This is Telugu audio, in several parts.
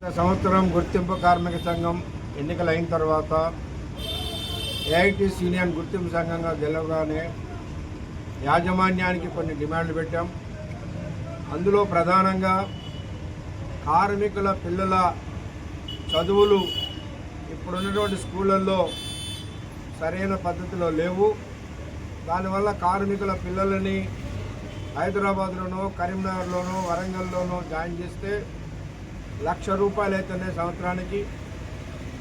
సంవత్సరం గుర్తింపు కార్మిక సంఘం ఎన్నికలు అయిన తర్వాత ఏఐటీస్ యూనియన్ గుర్తింపు సంఘంగా గెలవగానే యాజమాన్యానికి కొన్ని డిమాండ్లు పెట్టాం. అందులో ప్రధానంగా కార్మికుల పిల్లల చదువులు ఇప్పుడున్నటువంటి స్కూళ్ళల్లో సరైన పద్ధతిలో లేవు. దానివల్ల కార్మికుల పిల్లలని హైదరాబాద్లోనో కరీంనగర్లోనో వరంగల్లోనో జాయిన్ చేస్తే లక్ష రూపాయలు అవుతున్నాయి సంవత్సరానికి.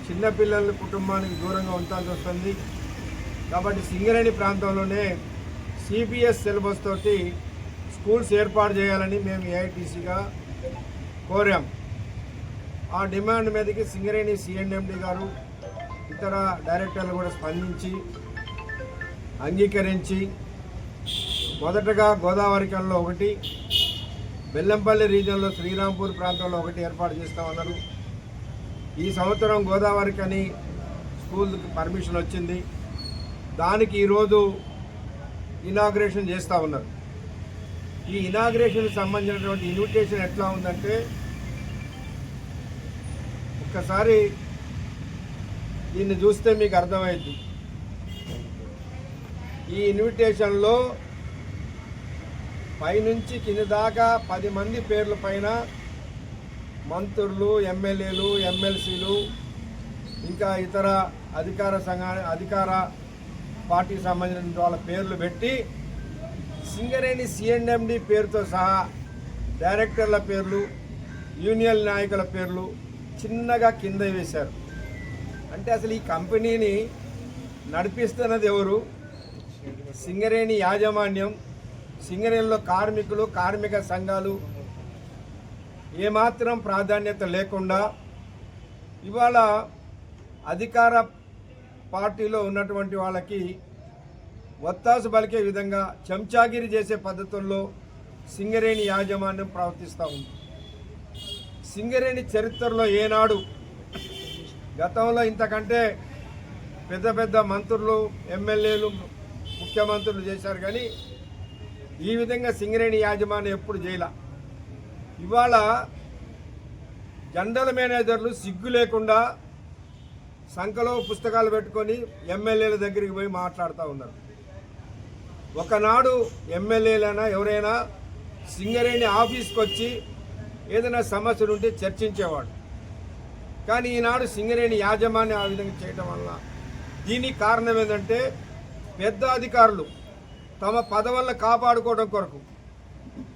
చిన్నపిల్లల కుటుంబానికి దూరంగా ఉంచాల్సి వస్తుంది. కాబట్టి సింగరేణి ప్రాంతంలోనే సిబిఎస్ సిలబస్ తోటి స్కూల్స్ ఏర్పాటు చేయాలని మేము ఏఐటీసీగా కోరాం. ఆ డిమాండ్ మీదకి సింగరేణి సిఎండ్ఎండి గారు ఇతర డైరెక్టర్లు కూడా స్పందించి అంగీకరించి మొదటగా గోదావరి కల్లో ఒకటి బెల్లంపల్లి రీజియన్లో శ్రీరాంపూర్ ప్రాంతంలో ఒకటి ఏర్పాటు చేస్తామన్నారు. ఈ సంవత్సరం గోదావరికి అని స్కూల్కి పర్మిషన్ వచ్చింది. దానికి ఈరోజు ఇనాగ్రేషన్ చేస్తూ ఉన్నారు. ఈ ఇనాగ్రేషన్కి సంబంధించినటువంటి ఇన్విటేషన్ ఎట్లా ఉందంటే ఒక్కసారి దీన్ని చూస్తే మీకు అర్థమైంది ఈ ఇన్విటేషన్లో పైనుంచి కింది దాకా పది మంది పేర్ల పైన మంత్రులు ఎమ్మెల్యేలు ఎమ్మెల్సీలు ఇంకా ఇతర అధికార సంఘ అధికార పార్టీకి సంబంధించిన వాళ్ళ పేర్లు పెట్టి సింగరేణి సిఎండ్ఎండి పేరుతో సహా డైరెక్టర్ల పేర్లు యూనియన్ నాయకుల పేర్లు చిన్నగా కింద వేశారు. అంటే అసలు ఈ కంపెనీని నడిపిస్తున్నది ఎవరు? సింగరేణి యాజమాన్యం సింగరేణిలో కార్మికులు కార్మిక సంఘాలు ఏమాత్రం ప్రాధాన్యత లేకుండా ఇవాళ అధికార పార్టీలో ఉన్నటువంటి వాళ్ళకి ఒత్తాసు పలికే విధంగా చెంచాగిరి చేసే పద్ధతుల్లో సింగరేణి యాజమాన్యం ప్రవర్తిస్తూ ఉంది. సింగరేణి చరిత్రలో ఏనాడు గతంలో ఇంతకంటే పెద్ద పెద్ద మంత్రులు ఎమ్మెల్యేలు ముఖ్యమంత్రులు చేశారు కానీ ఈ విధంగా సింగరేణి యాజమాన్యం ఎప్పుడు చేయాల ఇవాళ జనరల్ మేనేజర్లు సిగ్గు లేకుండా సంఖలో పుస్తకాలు పెట్టుకొని ఎమ్మెల్యేల దగ్గరికి పోయి మాట్లాడుతూ ఉన్నారు. ఒకనాడు ఎమ్మెల్యేలైనా ఎవరైనా సింగరేణి ఆఫీస్కి వచ్చి ఏదైనా సమస్యలు ఉంటే చర్చించేవాడు. కానీ ఈనాడు సింగరేణి యాజమాన్యం ఆ విధంగా చేయటం వల్ల దీనికి కారణం ఏంటంటే పెద్ద అధికారులు తమ పదవులను కాపాడుకోవడం కొరకు.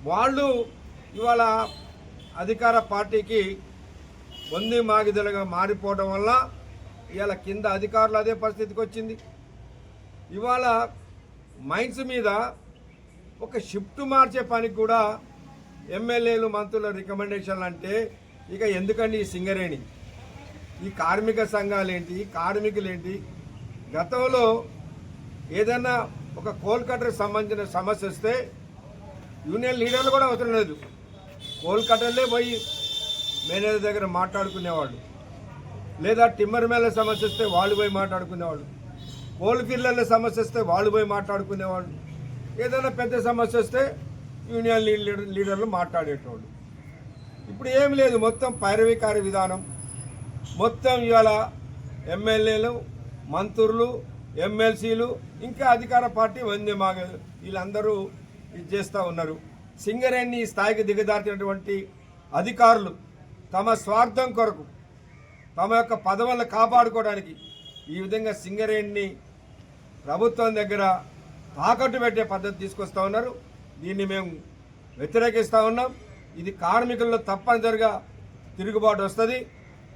వాళ్ళు ఇవాళ అధికార పార్టీకి వంది మాగిదలుగా మారిపోవడం వల్ల ఇవాళ కింద అధికారులు అదే పరిస్థితికి వచ్చింది. ఇవాళ మైన్స్ మీద ఒక షిఫ్ట్ మార్చే పనికి కూడా ఎమ్మెల్యేలు మంత్రుల రికమెండేషన్లు అంటే ఇక ఎందుకండి ఈ సింగరేణి? ఈ కార్మిక సంఘాలేంటి ఈ కార్మికులేంటి? గతంలో ఏదైనా ఒక కోల్కటాకి సంబంధించిన సమస్య వస్తే యూనియన్ లీడర్లు కూడా అవసరం లేదు. కోల్కటాలే పోయి మేనేజర్ దగ్గర మాట్లాడుకునేవాళ్ళు. లేదా టిమ్మర్ మేళ సమస్య వస్తే వాళ్ళు పోయి మాట్లాడుకునేవాళ్ళు. కోల్ ఫీల్డ్ల సమస్య వస్తే వాళ్ళు పోయి మాట్లాడుకునేవాళ్ళు. ఏదైనా పెద్ద సమస్య వస్తే యూనియన్ లీడర్ లీడర్లు మాట్లాడేటోళ్ళు. ఇప్పుడు ఏం లేదు మొత్తం పైరవీకార విధానం. మొత్తం ఇవాళ ఎమ్మెల్యేలు మంత్రులు ఎమ్మెల్సీలు ఇంకా అధికార పార్టీ వందే మాగ వీళ్ళందరూ ఇది చేస్తూ ఉన్నారు. సింగరేణి స్థాయికి దిగజార్చినటువంటి అధికారులు తమ స్వార్థం కొరకు తమ యొక్క పదవులను కాపాడుకోవడానికి ఈ విధంగా సింగరేణిని ప్రభుత్వం దగ్గర తాకట్టు పెట్టే పద్ధతి తీసుకొస్తా ఉన్నారు. దీన్ని మేము వ్యతిరేకిస్తూ ఉన్నాం. ఇది కార్మికుల్లో తప్పనిసరిగా తిరుగుబాటు వస్తుంది.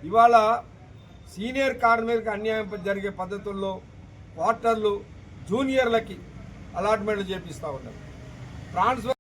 ఇవాళ సీనియర్ కార్మికులకు అన్యాయం జరిగే పద్ధతుల్లో క్వార్టర్లు జూనియర్లకి అలాట్మెంట్లు చేపిస్తూ ఉన్నారు. ట్రాన్స్ఫర్